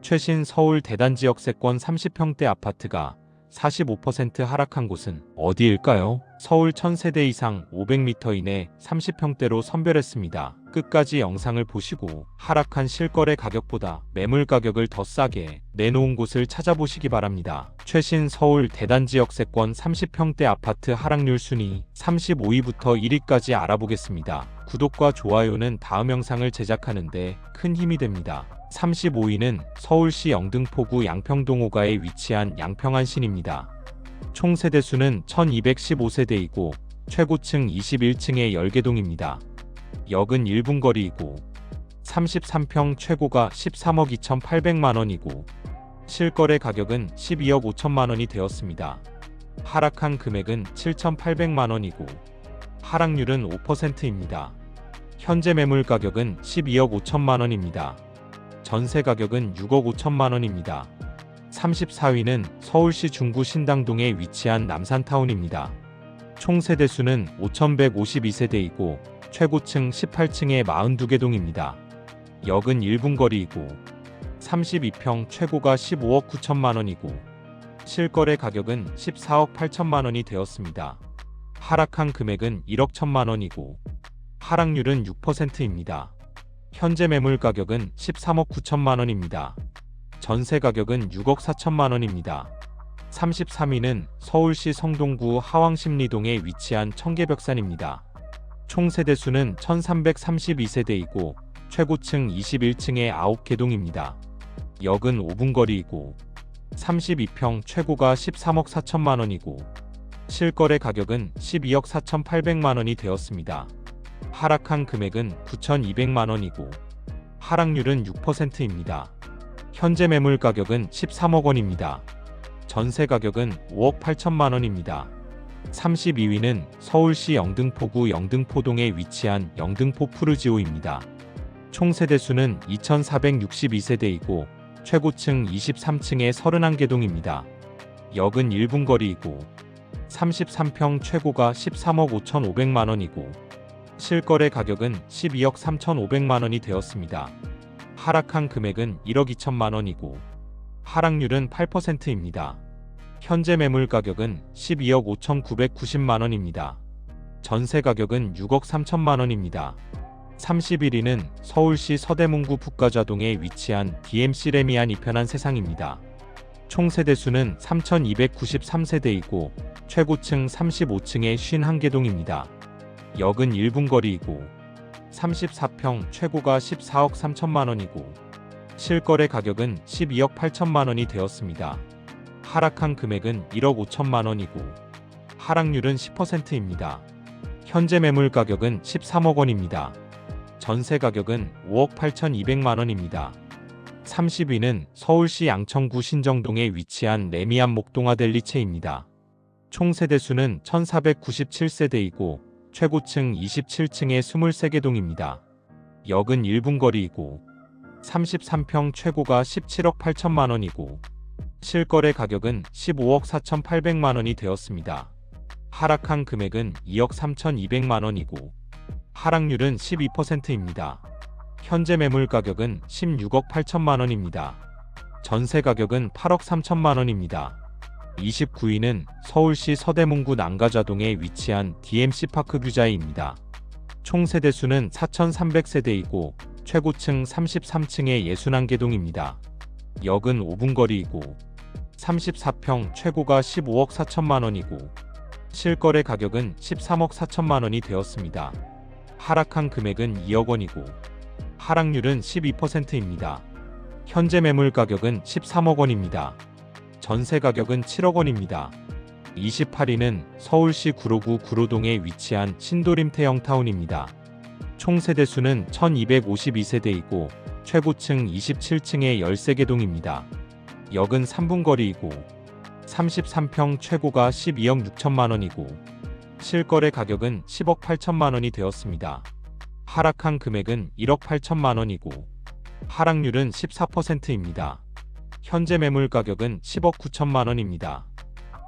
최신 서울 대단 지 역 세권 30평대 아파트가 45% 하락한 곳은 어디일까요? 서울 1000세대 이상 500m 이내 30평대로 선별했습니다. 끝까지 영상을 보시고 하락한 실거래 가격보다 매물 가격을 더 싸게 내놓은 곳을 찾아보시기 바랍니다. 최신 서울 대단 지 역 세권 30평대 아파트 하락률 순위 35위부터 1위까지 알아보겠습니다. 구독과 좋아요는 다음 영상을 제작하는데 큰 힘이 됩니다. 35위는 서울시 영등포구 양평동 5가에 위치한 양평안신입니다. 총 세대수는 1215세대이고 최고층 21층의 열개동입니다. 역은 1분 거리이고 33평 최고가 13억 2,800만 원이고 실거래 가격은 12억 5천만 원이 되었습니다. 하락한 금액은 7,800만 원이고 하락률은 5%입니다. 현재 매물 가격은 12억 5천만 원입니다. 전세 가격은 6억 5천만 원입니다. 34위는 서울시 중구 신당동에 위치한 남산타운입니다. 총 세대수는 5,152세대이고 최고층 18층의 42개 동입니다. 역은 1분 거리이고 32평 최고가 15억 9천만 원이고 실거래 가격은 14억 8천만 원이 되었습니다. 하락한 금액은 1억 1천만 원이고 하락률은 6%입니다. 현재 매물 가격은 13억 9천만 원입니다. 전세 가격은 6억 4천만 원입니다. 33위는 서울시 성동구 하왕십리동에 위치한 청계벽산입니다. 총 세대수는 1332세대이고 최고층 21층의 9개 동입니다. 역은 5분 거리이고 32평 최고가 13억 4천만 원이고 실거래 가격은 12억 4천 8백만 원이 되었습니다. 하락한 금액은 9,200만 원이고 하락률은 6%입니다. 현재 매물 가격은 13억 원입니다. 전세 가격은 5억 8천만 원입니다. 32위는 서울시 영등포구 영등포동에 위치한 영등포 푸르지오입니다. 총 세대수는 2,462세대이고 최고층 23층의 31개 동입니다. 역은 1분 거리이고 33평 최고가 13억 5,500만 원이고 실거래 가격은 12억 3,500만 원이 되었습니다. 하락한 금액은 1억 2천만 원이고 하락률은 8%입니다. 현재 매물 가격은 12억 5,990만 원입니다. 전세 가격은 6억 3천만 원입니다. 31위는 서울시 서대문구 북가좌동에 위치한 DMC 레미안 이편한 세상입니다. 총 세대수는 3,293세대이고 최고층 35층의 51개 동입니다. 역은 1분 거리이고 34평 최고가 14억 3천만 원이고 실거래 가격은 12억 8천만 원이 되었습니다. 하락한 금액은 1억 5천만 원이고 하락률은 10%입니다. 현재 매물 가격은 13억 원입니다. 전세 가격은 5억 8천2백만 원입니다. 30위는 서울시 양천구 신정동에 위치한 레미안 목동아 델리체입니다. 총 세대수는 1497세대이고 최고층 27층의 23개 동입니다. 역은 1분 거리이고 33평 최고가 17억 8천만 원이고 실거래 가격은 15억 4천8백만 원이 되었습니다. 하락한 금액은 2억 3천2백만 원이고 하락률은 12%입니다. 현재 매물 가격은 16억 8천만 원입니다. 전세 가격은 8억 3천만 원입니다. 29위는 서울시 서대문구 난가좌동에 위치한 DMC 파크 규자이입니다. 총 세대수는 4,300세대이고 최고층 33층의 61개 동입니다. 역은 5분 거리이고 34평 최고가 15억 4천만 원이고 실거래 가격은 13억 4천만 원이 되었습니다. 하락한 금액은 2억 원이고 하락률은 12%입니다. 현재 매물 가격은 13억 원입니다. 전세 가격은 7억 원입니다. 28위는 서울시 구로구 구로동에 위치한 신도림 태영타운입니다. 총 세대수는 1252세대이고 최고층 27층의 13개 동입니다. 역은 3분 거리이고 33평 최고가 12억 6천만 원이고 실거래 가격은 10억 8천만 원이 되었습니다. 하락한 금액은 1억 8천만 원이고 하락률은 14%입니다. 현재 매물 가격은 10억 9천만 원입니다.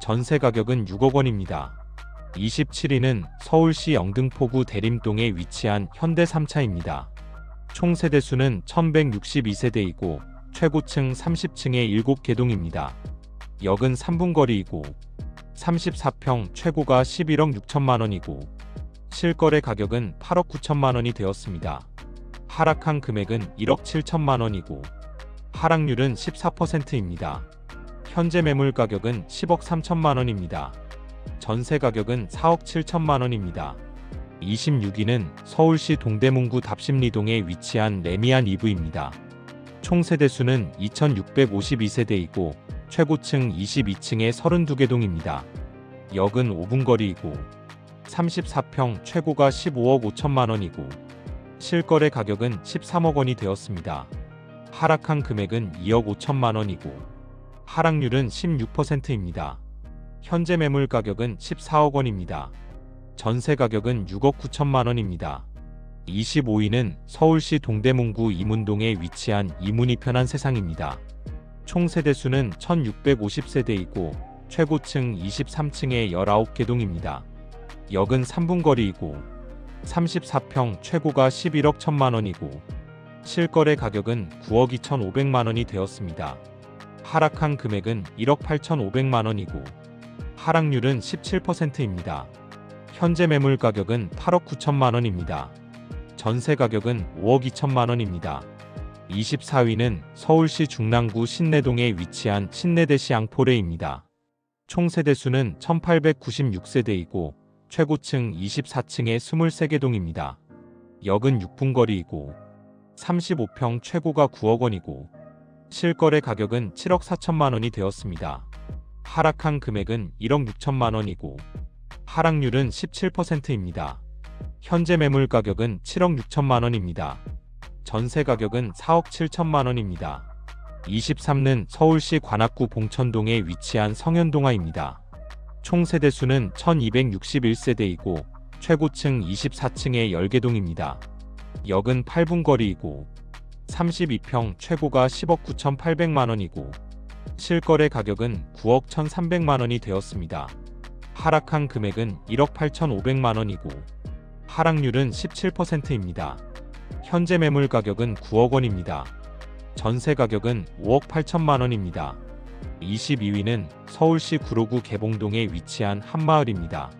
전세 가격은 6억 원입니다. 27위는 서울시 영등포구 대림동에 위치한 현대 3차입니다. 총 세대 수는 1162세대이고 최고층 30층에 7개동입니다. 역은 3분 거리이고 34평 최고가 11억 6천만 원이고 실거래 가격은 8억 9천만 원이 되었습니다. 하락한 금액은 1억 7천만 원이고 하락률은 14%입니다. 현재 매물 가격은 10억 3천만 원입니다. 전세 가격은 4억 7천만 원입니다. 26위는 서울시 동대문구 답심리동에 위치한 레미안 2부입니다. 총 세대수는 2652세대이고 최고층 22층에 32개 동입니다. 역은 5분 거리이고 34평 최고가 15억 5천만 원이고 실거래 가격은 13억 원이 되었습니다. 하락한 금액은 2억 5천만 원이고 하락률은 16%입니다. 현재 매물 가격은 14억 원입니다. 전세 가격은 6억 9천만 원입니다. 25위는 서울시 동대문구 이문동에 위치한 이문이 편한 세상입니다. 총 세대 수는 1650세대이고 최고층 23층에 19개 동입니다. 역은 3분 거리이고 34평 최고가 11억 1천만 원이고 실거래 가격은 9억 2천5백만 원이 되었습니다. 하락한 금액은 1억 8천5백만 원이고 하락률은 17%입니다. 현재 매물 가격은 8억 9천만 원입니다. 전세 가격은 5억 2천만 원입니다. 24위는 서울시 중랑구 신내동에 위치한 신내대시 양포레입니다. 총 세대수는 1896세대이고 최고층 24층에 23개 동입니다. 역은 6분 거리이고 35평 최고가 9억 원이고 실거래 가격은 7억 4천만 원이 되었습니다. 하락한 금액은 1억 6천만 원이고 하락률은 17%입니다. 현재 매물 가격은 7억 6천만 원입니다. 전세 가격은 4억 7천만 원입니다. 23는 서울시 관악구 봉천동에 위치한 성현동화입니다. 총 세대수는 1261세대이고 최고층 24층에 10개 동입니다. 역은 8분 거리이고 32평 최고가 10억 9,800만 원이고 실거래 가격은 9억 1,300만 원이 되었습니다. 하락한 금액은 1억 8,500만 원이고 하락률은 17%입니다. 현재 매물 가격은 9억 원입니다. 전세 가격은 5억 8천만 원입니다. 22위는 서울시 구로구 개봉동에 위치한 한마을입니다.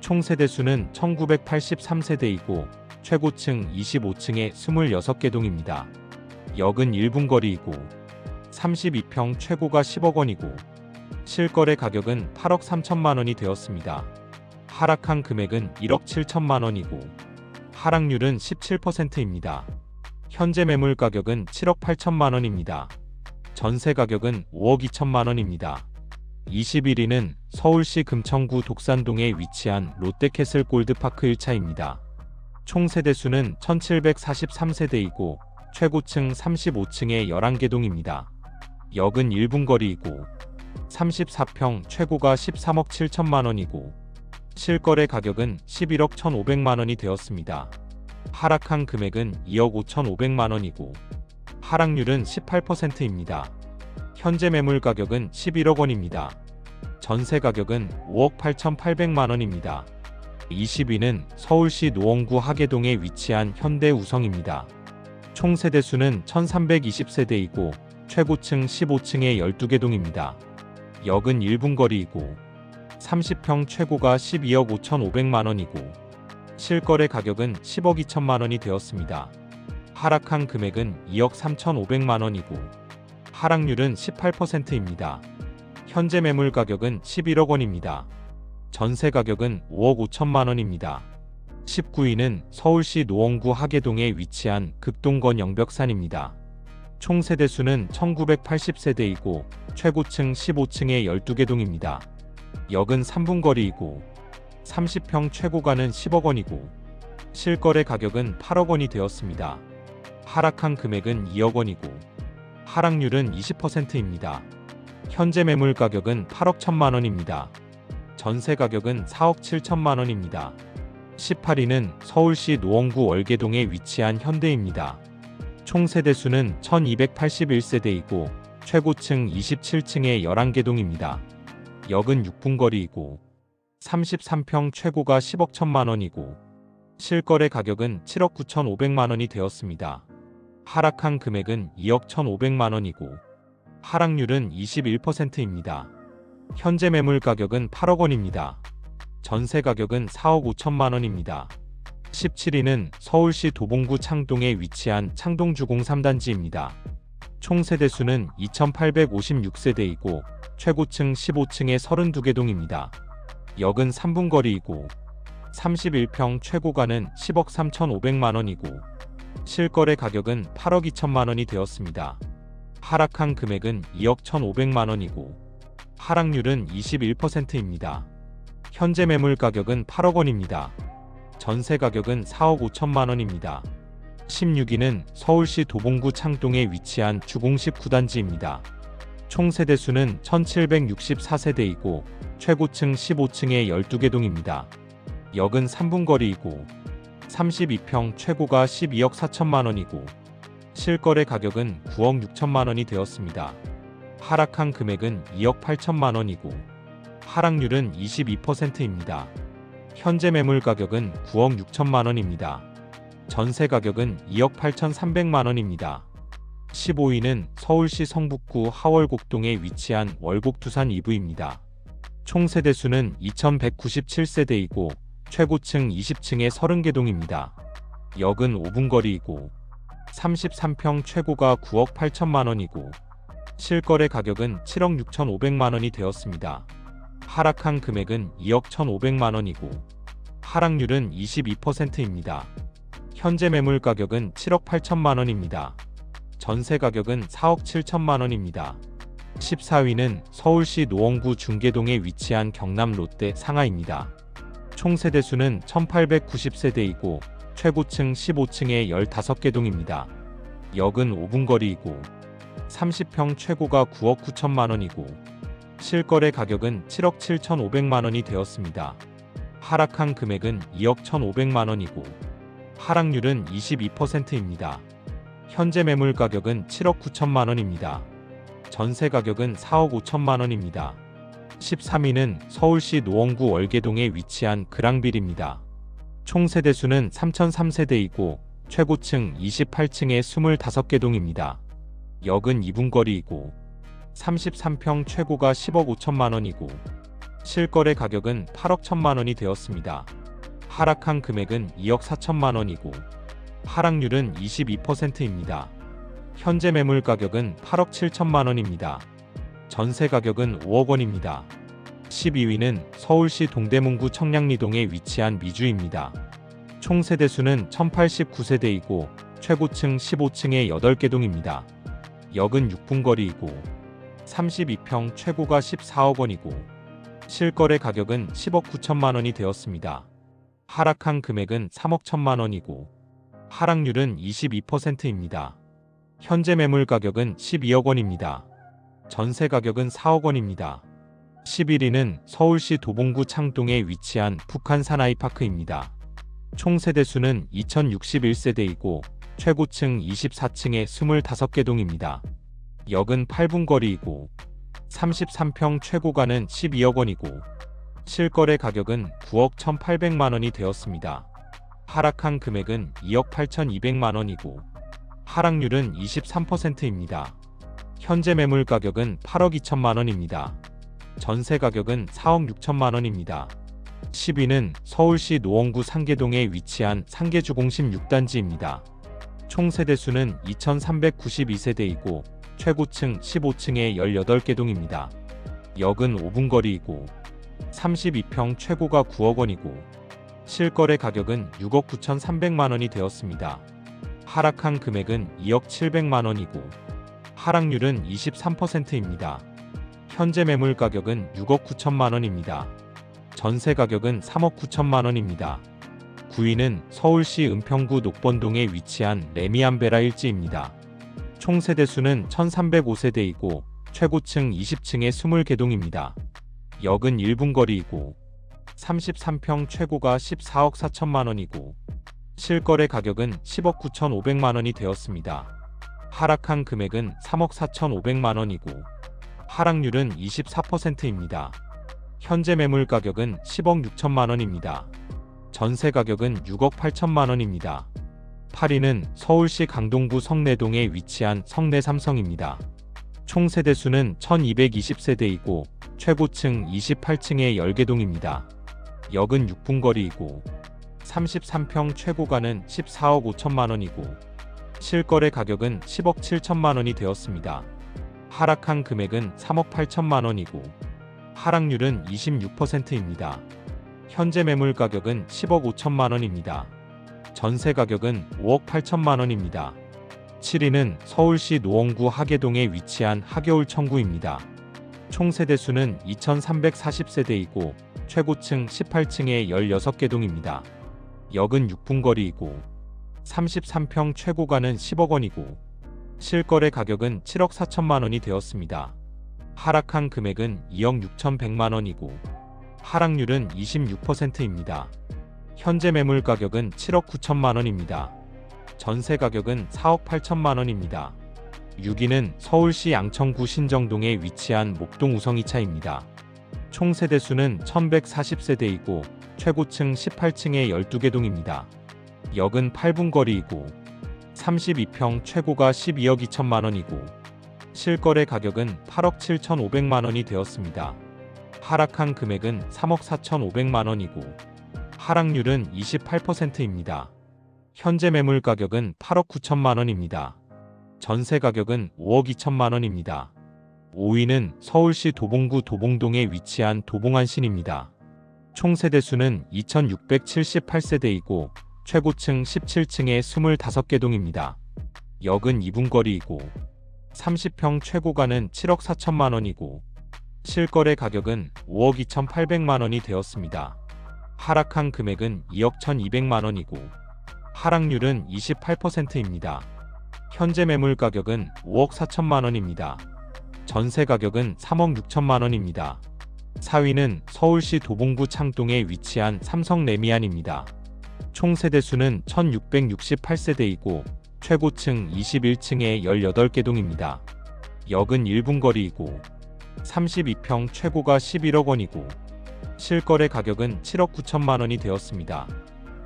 총 세대수는 1983세대이고 최고층 25층에 26개 동입니다. 역은 1분 거리이고 32평 최고가 10억 원이고 실거래 가격은 8억 3천만 원이 되었습니다. 하락한 금액은 1억 7천만 원이고 하락률은 17%입니다. 현재 매물 가격은 7억 8천만 원입니다. 전세 가격은 5억 2천만 원입니다. 21위는 서울시 금천구 독산동에 위치한 롯데캐슬 골드파크 1차입니다. 총 세대수는 1743세대이고 최고층 35층에 11개 동입니다. 역은 1분 거리이고 34평 최고가 13억 7천만 원이고 실거래 가격은 11억 1,500만 원이 되었습니다. 하락한 금액은 2억 5,500만 원이고 하락률은 18%입니다. 현재 매물 가격은 11억 원입니다. 전세 가격은 5억 8,800만 원입니다. 20위는 서울시 노원구 하계동에 위치한 현대우성입니다. 총 세대수는 1320세대이고 최고층 15층에 12개 동입니다. 역은 1분 거리이고 30평 최고가 12억 5,500만 원이고 실거래 가격은 10억 2천만 원이 되었습니다. 하락한 금액은 2억 3,500만 원이고 하락률은 18%입니다. 현재 매물 가격은 11억 원입니다. 전세 가격은 5억 5천만 원입니다. 19위는 서울시 노원구 하계동에 위치한 극동건 영벽산입니다. 총 세대수는 1980세대이고 최고층 15층에 12개 동입니다. 역은 3분 거리이고 30평 최고가는 10억 원이고 실거래 가격은 8억 원이 되었습니다. 하락한 금액은 2억 원이고 하락률은 20%입니다. 현재 매물 가격은 8억 1천만 원입니다. 전세 가격은 4억 7천만 원입니다. 18위는 서울시 노원구 월계동에 위치한 현대입니다. 총 세대수는 1281세대이고 최고층 27층에 11개 동입니다. 역은 6분 거리이고 33평 최고가 10억 1천만 원이고 실거래 가격은 7억 9천 5백만 원이 되었습니다. 하락한 금액은 2억 1,500만 원이고 하락률은 21%입니다. 현재 매물 가격은 8억 원입니다. 전세 가격은 4억 5천만 원입니다. 17위는 서울시 도봉구 창동에 위치한 창동주공 3단지입니다. 총 세대수는 2,856세대이고 최고층 15층의 32개 동입니다. 역은 3분 거리이고 31평 최고가는 10억 3,500만 원이고 실거래 가격은 8억 2천만 원이 되었습니다. 하락한 금액은 2억 1,500만 원이고 하락률은 21%입니다. 현재 매물 가격은 8억 원입니다. 전세 가격은 4억 5천만 원입니다. 16위는 서울시 도봉구 창동에 위치한 주공식 9단지입니다. 총 세대 수는 1764세대이고 최고층 15층의 12개 동입니다. 역은 3분 거리이고 32평 최고가 12억 4천만 원이고 실거래 가격은 9억 6천만 원이 되었습니다. 하락한 금액은 2억 8천만 원이고 하락률은 22%입니다. 현재 매물 가격은 9억 6천만 원입니다. 전세 가격은 2억 8천3백만 원입니다. 15위는 서울시 성북구 하월곡동에 위치한 월곡두산 2부입니다. 총 세대 수는 2197세대이고 최고층 20층의 30개 동입니다. 역은 5분 거리이고 33평 최고가 9억 8천만 원이고 실거래 가격은 7억 6천5백만 원이 되었습니다. 하락한 금액은 2억 1,500만 원이고 하락률은 22%입니다. 현재 매물 가격은 7억 8천만 원입니다. 전세 가격은 4억 7천만 원입니다. 14위는 서울시 노원구 중계동에 위치한 경남 롯데 상하입니다. 총 세대 수는 1890세대이고 최고층 15층의 15개 동입니다. 역은 5분 거리이고 30평 최고가 9억 9천만 원이고 실거래 가격은 7억 7천5백만 원이 되었습니다. 하락한 금액은 2억 1,500만 원이고 하락률은 22%입니다. 현재 매물 가격은 7억 9천만 원입니다. 전세 가격은 4억 5천만 원입니다. 13위는 서울시 노원구 월계동에 위치한 그랑빌입니다. 총 세대수는 3,003세대이고 최고층 28층의 25개 동입니다. 역은 2분 거리이고 33평 최고가 10억 5천만 원이고 실거래 가격은 8억 1천만 원이 되었습니다. 하락한 금액은 2억 4천만 원이고 하락률은 22%입니다. 현재 매물 가격은 8억 7천만 원입니다. 전세 가격은 5억 원입니다. 12위는 서울시 동대문구 청량리동에 위치한 미주입니다. 총 세대수는 1089세대이고 최고층 15층의 8개 동입니다. 역은 6분 거리이고 32평 최고가 14억 원이고 실거래 가격은 10억 9천만 원이 되었습니다. 하락한 금액은 3억 1천만 원이고 하락률은 22%입니다. 현재 매물 가격은 12억 원입니다. 전세 가격은 4억 원입니다. 11위는 서울시 도봉구 창동에 위치한 북한 사나이 파크입니다. 총 세대 수는 2061세대이고 최고층 24층의 25개 동입니다. 역은 8분 거리이고 33평 최고가는 12억 원이고 실거래 가격은 9억 1,800만 원이 되었습니다. 하락한 금액은 2억 8,200만 원이고 하락률은 23%입니다. 현재 매물 가격은 8억 2천만 원입니다. 전세 가격은 4억 6천만 원입니다. 10위는 서울시 노원구 상계동에 위치한 상계주공심 6단지입니다. 총 세대수는 2392세대이고 최고층 15층의 18개 동입니다. 역은 5분 거리이고 32평 최고가 9억 원이고 실거래 가격은 6억 9천3백만 원이 되었습니다. 하락한 금액은 2억 7백만 원이고 하락률은 23%입니다. 현재 매물 가격은 6억 9천만 원입니다. 전세 가격은 3억 9천만 원입니다. 9위는 서울시 은평구 녹번동에 위치한 레미안베라 일지입니다. 총 세대수는 1305세대이고 최고층 20층의 20개 동입니다. 역은 1분 거리이고 33평 최고가 14억 4천만 원이고 실거래 가격은 10억 9천5백만 원이 되었습니다. 하락한 금액은 3억 4천5백만 원이고 하락률은 24%입니다. 현재 매물 가격은 10억 6천만 원입니다. 전세 가격은 6억 8천만 원입니다. 8위는 서울시 강동구 성내동에 위치한 성내 삼성입니다. 총 세대 수는 1220세대이고 최고층 28층의 10개동입니다. 역은 6분 거리이고 33평 최고가는 14억 5천만 원이고 실거래 가격은 10억 7천만 원이 되었습니다. 하락한 금액은 3억 8천만 원이고 하락률은 26%입니다. 현재 매물 가격은 10억 5천만 원입니다. 전세 가격은 5억 8천만 원입니다. 7위는 서울시 노원구 하계동에 위치한 하겨울 청구입니다. 총 세대 수는 2340세대이고 최고층 18층에 16개 동입니다. 역은 6분 거리이고 33평 최고가는 10억 원이고 실거래 가격은 7억 4천만 원이 되었습니다. 하락한 금액은 2억 6천 100만 원이고 하락률은 26%입니다. 현재 매물 가격은 7억 9천만 원입니다. 전세 가격은 4억 8천만 원입니다. 6위는 서울시 양천구 신정동에 위치한 목동 우성이차입니다. 총 세대수는 1140세대이고 최고층 18층에 12개 동입니다. 역은 8분 거리이고 32평 최고가 12억 2천만 원이고 실거래 가격은 8억 7천 5백만 원이 되었습니다. 하락한 금액은 3억 4천5백만 원이고 하락률은 28%입니다. 현재 매물 가격은 8억 9천만 원입니다. 전세 가격은 5억 2천만 원입니다. 5위는 서울시 도봉구 도봉동에 위치한 도봉안신입니다. 총 세대수는 2678세대이고 최고층 17층에 25개 동입니다. 역은 2분 거리이고 30평 최고가는 7억 4천만 원이고 실거래 가격은 5억 2천8백만 원이 되었습니다. 하락한 금액은 2억 1,200만 원이고 하락률은 28%입니다. 현재 매물 가격은 5억 4천만 원입니다. 전세 가격은 3억 6천만 원입니다. 4위는 서울시 도봉구 창동에 위치한 삼성 레미안입니다. 총 세대수는 1668세대이고 최고층 21층에 18개 동입니다. 역은 1분 거리이고 32평 최고가 11억 원이고 실거래 가격은 7억 9천만 원이 되었습니다.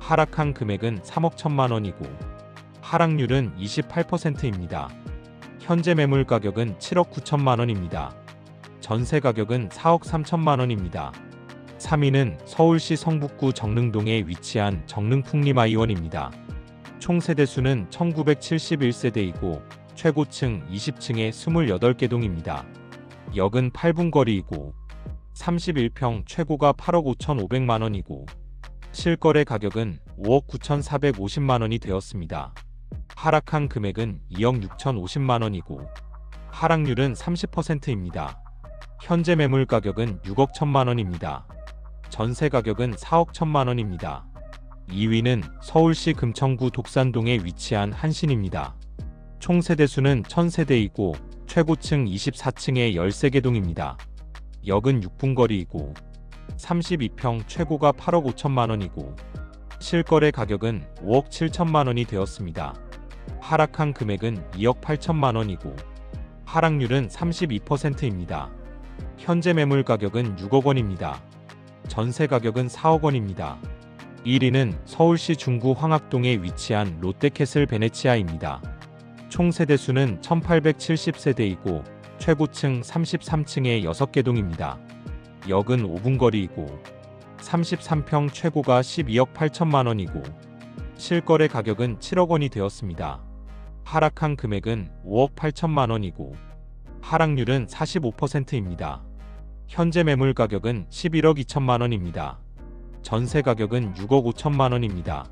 하락한 금액은 3억 1천만 원이고 하락률은 28%입니다. 현재 매물 가격은 7억 9천만 원입니다. 전세 가격은 4억 3천만 원입니다. 3위는 서울시 성북구 정릉동에 위치한 정릉풍림아이원입니다. 총 세대수는 1971세대이고 최고층 20층에 28개 동입니다. 역은 8분 거리이고 31평 최고가 8억 5천5백만 원이고 실거래 가격은 5억 9천4백오십만 원이 되었습니다. 하락한 금액은 2억 6천50만 원이고 하락률은 30%입니다. 현재 매물 가격은 6억 1천만 원입니다. 전세 가격은 4억 1천만 원입니다. 2위는 서울시 금천구 독산동에 위치한 한신입니다. 총 세대수는 1000세대이고 최고층 24층에 13개 동입니다. 역은 6분 거리이고 32평 최고가 8억 5천만 원이고 실거래 가격은 5억 7천만 원이 되었습니다. 하락한 금액은 2억 8천만 원이고 하락률은 32%입니다. 현재 매물 가격은 6억 원입니다. 전세 가격은 4억 원입니다. 1위는 서울시 중구 황학동에 위치한 롯데캐슬 베네치아입니다. 총 세대수는 1870세대이고 최고층 33층에 6개 동입니다. 역은 5분 거리이고 33평 최고가 12억 8천만 원이고 실거래 가격은 7억 원이 되었습니다. 하락한 금액은 5억 8천만 원이고 하락률은 45%입니다. 현재 매물 가격은 11억 2천만 원입니다. 전세 가격은 6억 5천만 원입니다.